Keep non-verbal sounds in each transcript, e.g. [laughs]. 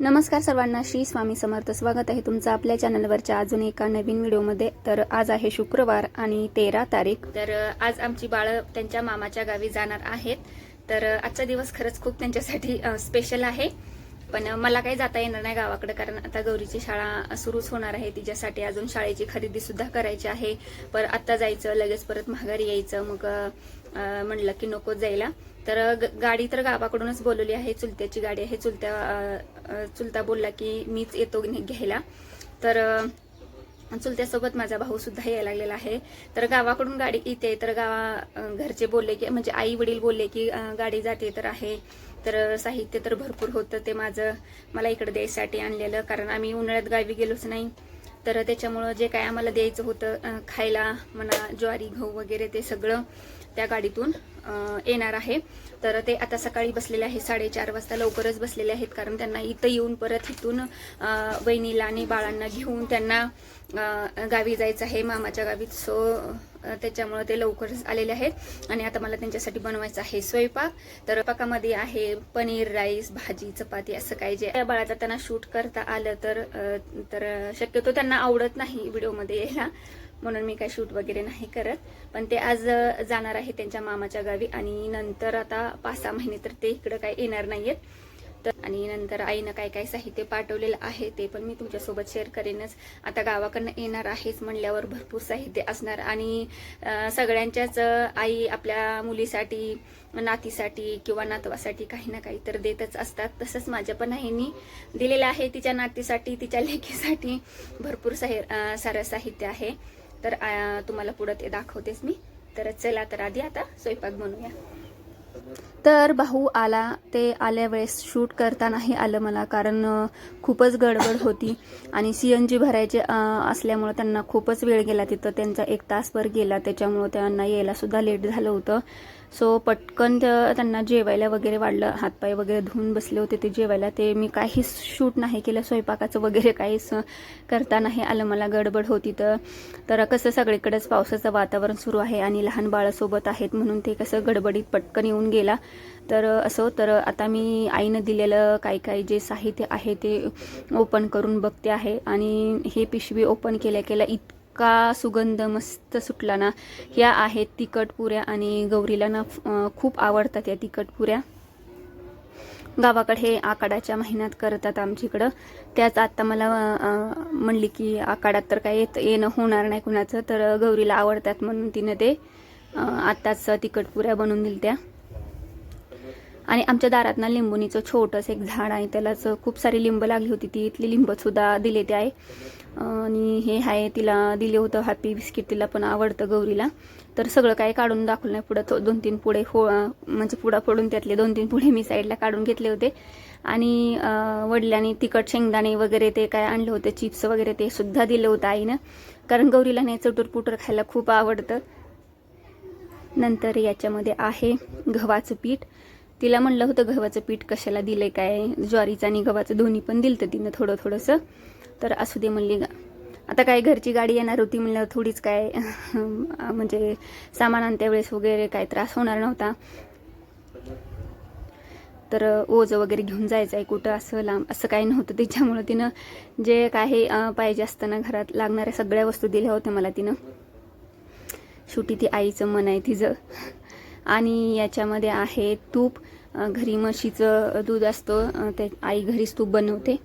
नमस्कार सर्वांना श्री स्वामी समर्थ. स्वागत आहे तुमचं आपल्या चॅनलवरच्या अजून एका नवीन व्हिडिओमध्ये. तर आज आहे शुक्रवार आणि तेरा तारीख. तर आज आमची बाळं त्यांच्या मामाच्या गावी जाणार आहेत. तर आजचा दिवस खरंच खूप त्यांच्यासाठी स्पेशल आहे. पण मला काही जाता येणार नाही गावाकडे कारण आता गौरीची शाळा सुरूच होणार आहे. तिच्यासाठी अजून शाळेची खरेदी सुद्धा करायची आहे. पर आत्ता जायचं लगेच परत माघारी यायचं. मग म्हणलं की नको जायला. तर ग- गाडी तर गावाकडूनच बोलवली आहे. चुलत्याची गाडी आहे. चुलत्या चुलता बोलला की मीच येतो घ्यायला. तर चुलत्यासोबत माझा भाऊ सुद्धा यायला लागलेला आहे. तर गावाकडून गाडी येते तर गावा घरचे बोलले की म्हणजे आई वडील बोलले की गाडी जाते तर आहे. तर साहित्य तर भरपूर होतं. ते माझं मला इकडे द्यायसाठी आणलेलं. कारण आम्ही उन्हाळ्यात गावी गेलोच नाही. तर त्याच्यामुळं जे काय आम्हाला द्यायचं होतं खायला म्हणा ज्वारी गहू वगैरे ते सगळं त्या गाडीतून येणार आहे. तर ते आता सकाळी बसलेले आहे साडेचार वाजता लवकरच बसलेले आहेत कारण त्यांना इथं येऊन परत इथून वहिनीला आणि बाळांना घेऊन त्यांना गावी जायचं आहे मामाच्या गावी. सो त्याच्यामुळं ते लवकरच आलेले आहेत. आणि आता मला त्यांच्यासाठी बनवायचं आहे स्वयंपाक. तर पाकामध्ये आहे पनीर राईस भाजी चपाती असं काही जे त्या बाळाचा त्यांना शूट करता आलं तर तर शक्यतो त्यांना आवडत नाही व्हिडिओमध्ये यायला. म्हणून मी काय शूट वगैरे नाही करत. पण ते आज जाणार आहे त्यांच्या मामाच्या गावी आणि नंतर आता पाच सहा महिने तर ते इकडं काय येणार नाहीयेत. तर आणि नंतर आईनं काय काय साहित्य पाठवलेलं आहे ते पण मी तुमच्यासोबत शेअर करेनच. आता गावाकडनं येणार आहेच म्हणल्यावर भरपूर साहित्य असणार आणि सगळ्यांच्याच आई आपल्या मुलीसाठी नातीसाठी किंवा नातवासाठी काही ना काही तर देतच असतात. तसंच माझ्या पण आईनी दिलेलं आहे तिच्या नातीसाठी तिच्या लेखीसाठी भरपूर साहि सारं साहित्य आहे. तर तुम्हाला पुढं ते दाखवतेच मी. तर चला तर आधी आता स्वयंपाक बनवूया. तर भाऊ आला. ते आल्या वेळेस शूट करता नाही आलं मला कारण खूपच गडबड होती. आणि सी एन जी भरायचे असल्यामुळं त्यांना खूपच वेळ गेला तिथं. त्यांचा एक तासभर गेला. त्याच्यामुळं त्यांना यायला सुद्धा लेट झालं होतं. सो पटकन त्यांना जेवायला वगैरे वाढलं हातपाय वगैरे धुवून बसले होते ते जेवायला. ते मी काहीच शूट नाही केलं स्वयंपाकाचं वगैरे काहीच करता नाही आलं. मला गडबड होती तर तर कसं सगळीकडेच पावसाचं वातावरण सुरू आहे आणि लहान बाळासोबत आहेत म्हणून ते कसं गडबडीत पटकन येऊन गेला. तर असं तर आता मी आईनं दिलेलं काही काही जे साहित्य आहे ते ओपन करून बघते आहे. आणि हे पिशवी ओपन केल्या केल्या इतका सुगंध मस्त सुटला ना ह्या आहेत तिखट पुऱ्या आणि गौरीला ना खूप आवडतात या तिखट पुऱ्या. गावाकडे हे आकाडाच्या महिन्यात करतात आमच्याकडं. त्याच आत्ता मला म्हणली की आकाडात तर काय येत येणं होणार नाही कुणाचं तर गौरीला आवडतात म्हणून तिनं ते आत्ताच तिखट पुऱ्या बनवून दिल्या त्या आणि आमच्या दारात ना लिंबुनीचं छोटंसं एक झाड आहे त्यालाच खूप सारी लिंब लागली होती ती इथली लिंब सुद्धा दिले ते आहे. आणि हे आहे तिला दिले होतं हॅपी बिस्किट तिला पण आवडतं गौरीला. तर सगळं काय काढून दाखवलं नाही पुढं. दोन तीन पुढे हो म्हणजे पुढा फोडून त्यातले दोन तीन पुढे मी साईडला काढून घेतले होते. आणि वडिलांनी तिखट शेंगदाणे वगैरे ते काय आणले होते चिप्स वगैरे ते सुद्धा दिलं होतं आईनं. कारण गौरीला नाही चटूर पुटर खायला खूप आवडतं. नंतर याच्यामध्ये आहे गव्हाचं पीठ. तिला म्हणलं होतं गव्हाचं पीठ कशाला दिलं काय ज्वारीचं आणि गव्हाचं दोन्ही पण दिलं तर तिनं थोडं थोडंसं तर असू दे म्हणली आता काय घरची गाडी येणार होती म्हणलं थोडीच काय म्हणजे सामान आणत्या वेळेस वगैरे काय त्रास होणार नव्हता. तर ओझं वगैरे घेऊन जायचं आहे कुठं असं लांब असं काही नव्हतं. त्याच्यामुळं तिनं जे काही पाहिजे असताना घरात लागणाऱ्या सगळ्या वस्तू दिल्या होत्या मला तिनं. शेवटी ती आईचं मन आहे तिचं. आणि याच्यामध्ये आहे तूप. घरी म्हशीचं दूध असतं. ते आई घरीच तूप बनवते.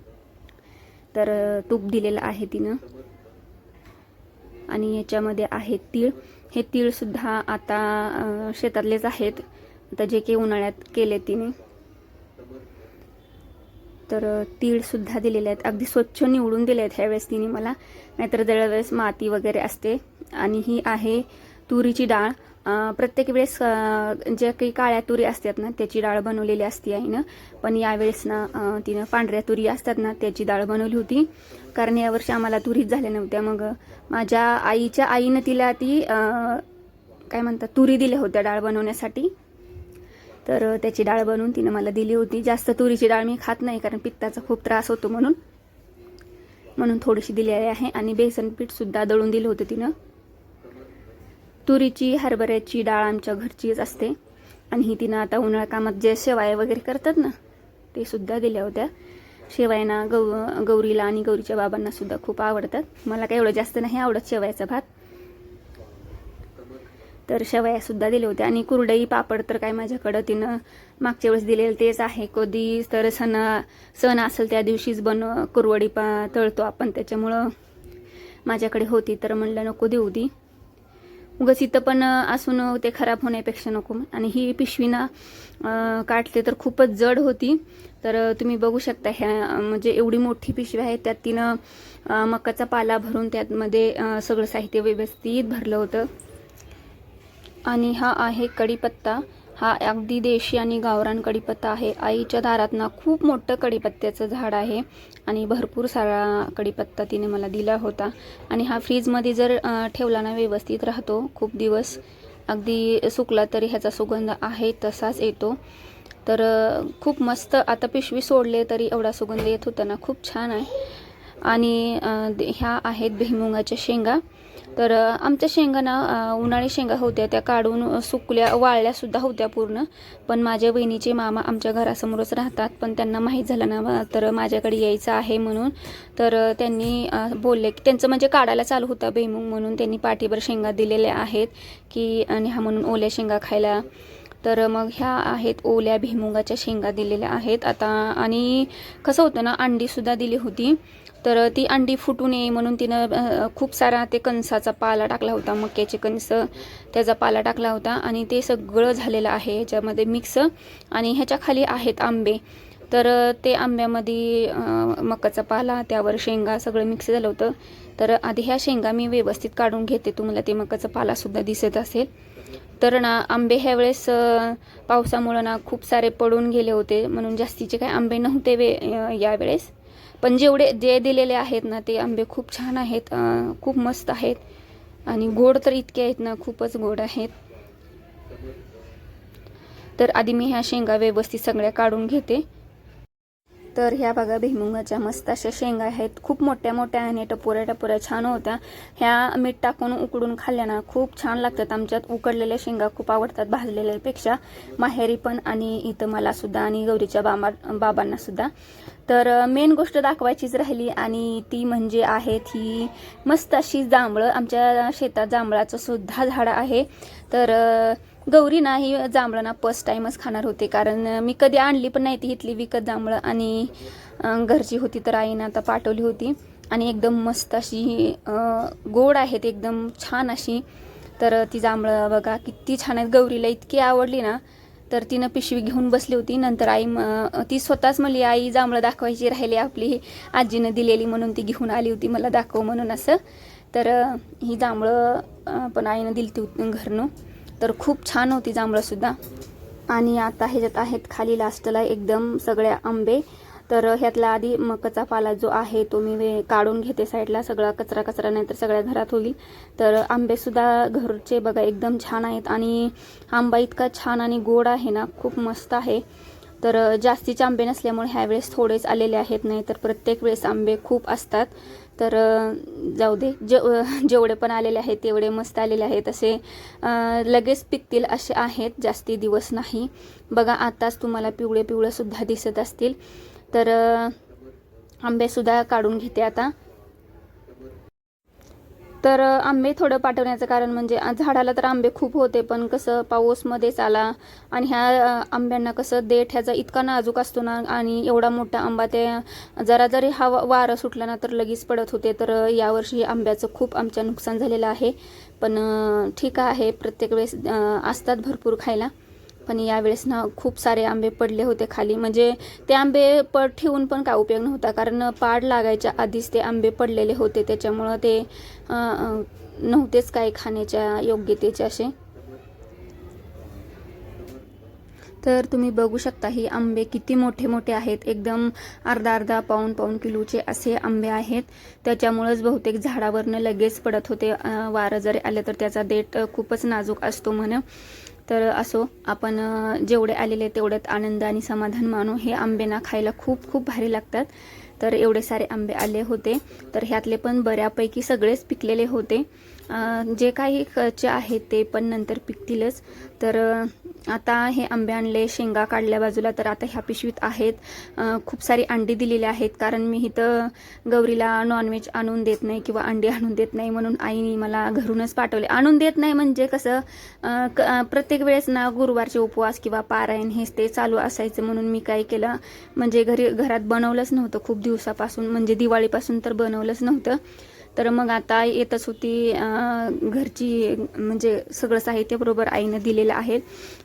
तर तूप दिलेलं आहे तिनं. आणि याच्यामध्ये आहे तीळ. हे तीळसुद्धा आता शेतातलेच आहेत. आता जे काही उन्हाळ्यात केले तिने. तर तीळसुद्धा दिलेले आहेत. अगदी स्वच्छ निवडून दिले आहेत ह्यावेळेस तिने मला. नाहीतर दरवेळेस माती वगैरे असते. आणि ही आहे तुरीची डाळ. प्रत्येक वेळेस ज्या काही काळ्या तुरी असतात ना त्याची डाळ बनवलेली असते आईनं. पण यावेळेस ना तिनं पांढऱ्या तुरी असतात ना त्याची डाळ बनवली होती. कारण यावर्षी आम्हाला तुरीच झाल्या नव्हत्या. मग माझ्या आईच्या आईनं तिला ती काय म्हणतात तुरी दिल्या होत्या डाळ बनवण्यासाठी. तर त्याची डाळ बनवून तिनं मला दिली होती. जास्त तुरीची डाळ मी खात नाही कारण पित्ताचा खूप त्रास होतो म्हणून. म्हणून थोडीशी दिलेली आहे. आणि बेसन पीठ सुद्धा दळून दिलं होतं तिनं. तुरीची हरभऱ्याची डाळ आमच्या घरचीच असते. आणि ही तिनं आता उन्हाळ्या कामात जे शेवाय वगैरे करतात ना ते सुद्धा दिल्या होत्या. शेवायांना गौ गौरीला आणि गौरीच्या बाबांना सुद्धा खूप आवडतात. मला काही एवढं जास्त नाही आवडत शेवयाचा भात. तर शेवया सुद्धा होत्या. आणि कुरडई पापड तर काय माझ्याकडं तिनं मागच्या वेळेस दिलेलं तेच आहे. कधी तर सण सण असेल त्या दिवशीच बन कुरवडी पा तळतो आपण. त्याच्यामुळं माझ्याकडे होती तर म्हणलं नको देऊ दी उगाच इथं पण असून ते खराब होण्यापेक्षा नको आणि ही पिशवी ना काटले तर खूपच जड होती. तर तुम्ही बघू शकता ह्या म्हणजे एवढी मोठी पिशवी आहे त्यात तिनं मकाचा पाला भरून त्यातमध्ये सगळं साहित्य व्यवस्थित भरलं होतं. आणि हा आहे कढीपत्ता. हा अगदी देशी आणि गावरान कढीपत्ता आहे. आईच्या दारात ना खूप मोठं कढीपत्त्याचं झाड आहे आणि भरपूर सारा कढीपत्ता तिने मला दिला होता. आणि हा फ्रीजमध्ये जर ठेवला ना व्यवस्थित राहतो खूप दिवस अगदी सुकला तरी ह्याचा सुगंध आहे तसाच येतो. तर खूप मस्त आता पिशवी सोडले तरी एवढा सुगंध येत होता ना खूप छान आहे. आणि ह्या आहेत भुईमुगाच्या शेंगा. तर आमच्या शेंगा ना उन्हाळी शेंगा होत्या त्या काढून सुकल्या वाळल्या सुद्धा होत्या पूर्ण. पण माझ्या बहिणीचे मामा आमच्या घरासमोरच राहतात पण त्यांना माहीत झालं ना तर माझ्याकडे यायचं आहे म्हणून. तर त्यांनी बोलले की त्यांचं म्हणजे काढायला चालू होता बेमुंग म्हणून. त्यांनी पाठीभर शेंगा दिलेल्या आहेत की आणि हा म्हणून ओल्या शेंगा खायला. तर मग ह्या आहेत ओल्या भिमुगाच्या शेंगा दिलेल्या आहेत. आता आणि कसं होतं ना अंडीसुद्धा दिली होती. तर ती अंडी फुटू नये म्हणून तिनं खूप सारा ते कणसाचा पाला टाकला होता मक्याचे कणस त्याचा पाला टाकला होता आणि ते सगळं झालेलं आहे. ह्याच्यामध्ये मिक्स आणि ह्याच्या खाली आहेत आंबे. तर ते आंब्यामध्ये मकाचा पाला त्यावर शेंगा सगळं मिक्स झालं होतं. तर आधी ह्या शेंगा मी व्यवस्थित काढून घेते. तुम्हाला ते मकाचा पालासुद्धा दिसत असेल. तर ना आंबे ह्या वेळेस पावसामुळं ना खूप सारे पडून गेले होते. म्हणून जास्तीचे काही आंबे नव्हते वे यावेळेस पण जेवढे जे दिलेले आहेत ना ते आंबे खूप छान आहेत खूप मस्त आहेत. आणि गोड तर इतके आहेत ना खूपच गोड आहेत. तर आधी मी ह्या शेंगा व्यवस्थित सगळ्या काढून घेते. तर ह्या बघा भुईमुगाच्या मस्त अशा शेंगा आहेत. खूप मोठ्या मोठ्या आणि टपोऱ्या टपोऱ्या छान होत्या. ह्या मीठ टाकून उकडून खाल्ल्या ना खूप छान लागतात. आमच्यात उकडलेल्या शेंगा खूप आवडतात भाजलेल्यापेक्षा. माहेरी पण आणि इथं मला सुद्धा आणि गौरीच्या बाबा बाबांना सुद्धा तर मेन गोष्ट दाखवायचीच राहिली आणि ती म्हणजे आहेत ही मस्त अशी जांभळं. आमच्या शेतात जांभळाचं सुद्धा झाड आहे. तर गौरी ना ही जांभळं ना फर्स्ट टाईमच खाणार होते. कारण मी कधी आणली पण नाही ती इथली विकत जांभळं. आणि घरची होती तर आईनं आता पाठवली होती. आणि एकदम मस्त अशी गोड आहेत. एकदम छान अशी. तर ती जांभळं बघा किती छान आहेत. गौरीला इतकी आवडली ना. तर तिनं पिशवी घेऊन बसली होती. नंतर आई म- ती स्वतःच म्हणली आई जांभळं दाखवायची राहिली आपली. आजीनं दिलेली म्हणून ती घेऊन आली होती. मला दाखव म्हणून असं. तर ही जांभळं पण आईनं दिली होती घरनं. तर खूप छान होती जांभळंसुद्धा आणि आता ह्याच्यात आहेत खाली लास्टला एकदम सगळ्या आंबे. तर ह्यातला आधी मकाचा पाला जो आहे तो मी काढून घेते साईडला. सगळा कचरा कचरा नाही तर सगळ्या घरात होईल. तर आंबेसुद्धा घरचे बघा एकदम छान आहेत. आणि आंबा इतका छान आणि गोड आहे ना खूप मस्त आहे. तर जास्तीचे आंबे नसल्यामुळे ह्यावेळेस थोडेच आलेले आहेत नाही तर प्रत्येक वेळेस आंबे खूप असतात. तर जाऊ दे. जेव जेवढे पण आलेले आहेत तेवढे मस्त आलेले आहेत. असे लगेच पिकतील असे आहेत. जास्ती दिवस नाही. बघा आताच तुम्हाला पिवळे पिवळे सुद्धा दिसत असतील. तर आंबेसुद्धा काढून घेते आता. तर आंबे थोडं पाठवण्याचं कारण म्हणजे झाडाला तर आंबे खूप होते पण कसं पाऊसमध्येच आला आणि ह्या आंब्यांना कसं देठ ह्याचा इतका नाजूक असतो ना आणि एवढा मोठा आंबा ते जरा जरी हा वारं सुटला ना तर लगेच पडत होते. तर यावर्षी आंब्याचं खूप आमच्या नुकसान झालेलं आहे. पण ठीक आहे प्रत्येक वेळेस असतात भरपूर खायला. पण यावेळेस ना खूप सारे आंबे पडले होते खाली. म्हणजे ते आंबे पड ठेवून पण काय उपयोग नव्हता. कारण पाड लागायच्या आधीच ते आंबे पडलेले होते. त्याच्यामुळं ते नव्हतेच काही खाण्याच्या योग्यतेचे असे. तर तुम्ही बघू शकता ही आंबे किती मोठे मोठे आहेत. एकदम अर्धा अर्धा पाऊन पाऊन किलोचे असे आंबे आहेत. त्याच्यामुळंच बहुतेक झाडावरनं लगेच पडत होते. वारं जरी आलं तर त्याचा देठ खूपच नाजूक असतो म्हण. तर असो आपण जेवढे आलेले तेवढ्यात आनंद आणि समाधान मानू. हे आंबे ना खायला खूप खूप भारी लागतात. तर एवढे सारे आंबे आले होते. तर ह्यातले पण बऱ्यापैकी सगळेच पिकलेले होते. जे काही खर्च आहेत ते पण नंतर पिकतीलच. तर आता हे आंबे आणले शेंगा काढल्या बाजूला तर आता ह्या पिशवीत आहेत. खूप सारी अंडी दिलेली आहेत कारण मी इथं गौरीला नॉनव्हेज आणून देत नाही किंवा अंडी आणून देत नाही म्हणून आईने मला घरूनच पाठवले. आणून देत नाही म्हणजे कसं क- प्रत्येक वेळेस ना गुरुवारचे उपवास किंवा पारायण हेच ते चालू असायचं म्हणून मी काय केलं. म्हणजे घरी घरात बनवलंच नव्हतं खूप दिवसापासून म्हणजे दिवाळीपासून तर बनवलंच नव्हतं. तर मग आता येतच होती घरची म्हणजे सगळं साहित्य बरोबर आईनं दिलेलं आहे.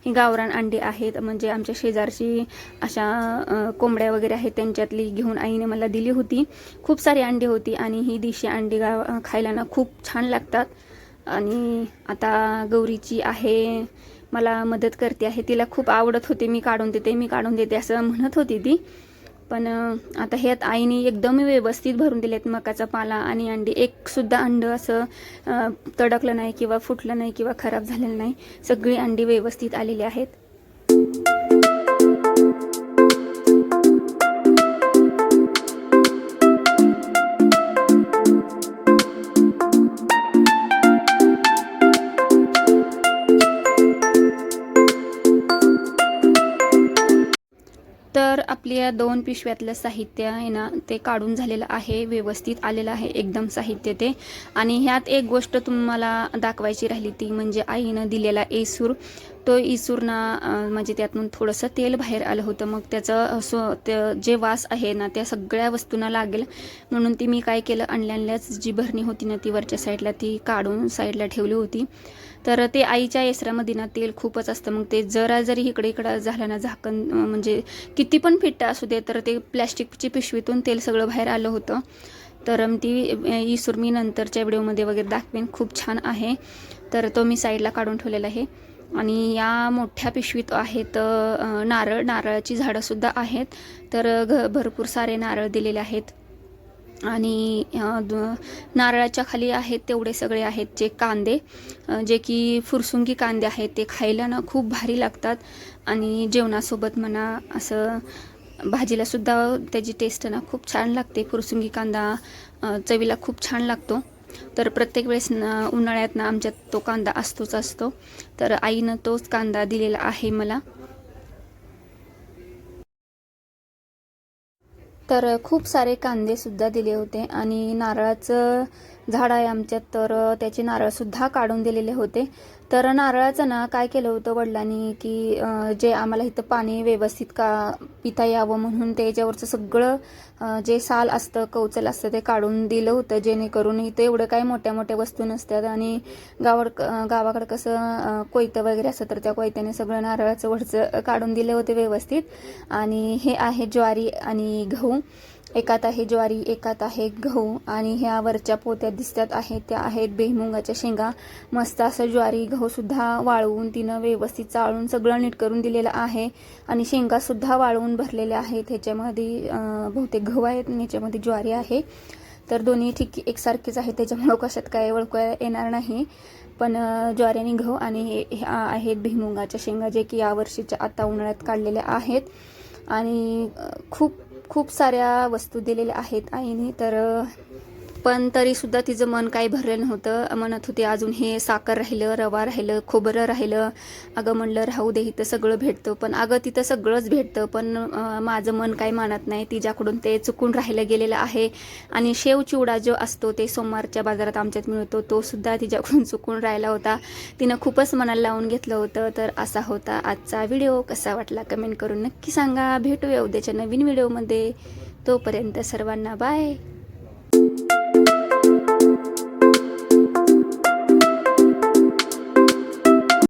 ही गावरान अंडी आहेत म्हणजे आमच्या शेजारची अशा कोंबड्या वगैरे आहेत त्यांच्यातली घेऊन आईने मला दिली होती. खूप सारी अंडी होती आणि ही देशी अंडी गाव खायला ना खूप छान लागतात. आणि आता गौरीची आहे मला मदत करते आहे तिला खूप आवडत होते मी काढून देते मी काढून देते असं म्हणत होती ती. पण आता ह्यात आईने एकदम व्यवस्थित भरून दिलेत मकाचा पाला आणि अंडी. एक सुद्धा असं तडकलं नाही किंवा फुटलं नाही किंवा खराब झालेलं नाही. सगळी अंडी व्यवस्थित आलेली आहेत. तर आपल्या दोन पिशव्यातलं साहित्य आहे ना ते काढून झालेलं आहे व्यवस्थित आलेलं आहे एकदम साहित्य ते. आणि ह्यात एक गोष्ट तुम्हाला दाखवायची राहिली ती म्हणजे आईनं दिलेला एसूर तो इसूर ना म्हणजे त्यातून थोडंसं तेल बाहेर आलं होतं. मग त्याचं सो ते जे वास आहे ना त्या सगळ्या वस्तूंना लागेल. म्हणून ती मी काय केलं आणल्या आणल्याच जी भरणी होती ना ती वरच्या साईडला ती काढून साईडला ठेवली होती. तर ते आईच्या येसरामध्ये ना तेल खूपच असतं. मग ते जरा जरी इकडे इकडं झालं ना झाकण म्हणजे किती पण फिट्ट असू दे तर ते प्लॅस्टिकची पिशवीतून तेल सगळं बाहेर आलं होतं. तर ती इसूर मी नंतरच्या व्हिडिओमध्ये वगैरे दाखवेन. खूप छान आहे. तर तो मी साईडला काढून ठेवलेला आहे. आणि या मोठ्या पिशवीत आहेत नारळ नारळाची झाडंसुद्धा आहेत. तर घ भरपूर सारे नारळ दिलेले आहेत. आणि नारळाच्या खाली आहेत तेवढे सगळे आहेत जे कांदे जे की फुरसुंगी कांदे आहेत. ते खायला ना खूप भारी लागतात आणि जेवणासोबत म्हणा असं भाजीलासुद्धा त्याची टेस्ट ना खूप छान लागते. फुरसुंगी कांदा चवीला खूप छान लागतो. तर प्रत्येक वेळेस न उन्हाळ्यात ना आमच्यात तो कांदा असतोच असतो. तर आईनं तोच कांदा दिलेला आहे मला. तर खूप सारे कांदे सुद्धा दिले होते आणि नारळाचं झाड आहे आमच्यात तर त्याचे नारळसुद्धा काढून दिलेले होते. तर नारळाचं ना काय केलं होतं वडिलांनी की जे आम्हाला इथं पाणी व्यवस्थित का पिता यावं म्हणून त्याच्यावरचं सगळं जे साल असतं कौचल असतं ते काढून दिलं होतं जेणेकरून इथं एवढं काही मोठ्या मोठ्या वस्तू नसतात आणि गावड गावाकडं कसं कोयतं वगैरे असतं तर त्या कोयत्याने सगळं नारळाचं वरचं काढून दिले होते व्यवस्थित. आणि हे आहे ज्वारी आणि गहू. एकात आहे ज्वारी एकात आहे गहू आणि ह्या वरच्या पोत्या दिसतात आहेत त्या आहेत बेहमुंगाच्या शेंगा. मस्त असं ज्वारी गहूसुद्धा वाळवून तिनं व्यवस्थित चाळून सगळं नीट करून दिलेलं आहे आणि शेंगासुद्धा वाळवून भरलेल्या आहेत. ह्याच्यामध्ये बहुतेक गहू आहेत आणि ह्याच्यामध्ये ज्वारी आहे. तर दोन्ही ठीक एकसारखेच आहेत. त्याच्यामुळं कशात काय ओळखू येणार नाही. पण ज्वारी आणि गहू आणि हे आहेत भुईमुगाच्या शेंगा जे की यावर्षीच्या आता उन्हाळ्यात काढलेल्या आहेत. आणि खूप खूप साऱ्या वस्तू दिलेल्या आहेत आईने. तर पण तरीसुद्धा तिचं मन काही भरलं नव्हतं. म्हणत होती अजून हे साखर राहिलं रवा राहिलं खोबरं राहिलं. अगं म्हणलं राहू दे इथं सगळं भेटतं. पण अगं तिथं सगळंच भेटतं. पण माझं मन काही मानत नाही. तिच्याकडून ते चुकून राहिलं गेलेलं आहे. आणि शेव चिवडा जो असतो ते सोमवारच्या बाजारात आमच्यात मिळतो. तो सुद्धा तिच्याकडून [laughs] चुकून राहिला होता. तिनं खूपच मनाला लावून घेतलं होतं. तर असा होता आजचा व्हिडिओ. कसा वाटला कमेंट करून नक्की सांगा. भेटूया उद्याच्या नवीन व्हिडिओमध्ये. तोपर्यंत सर्वांना बाय.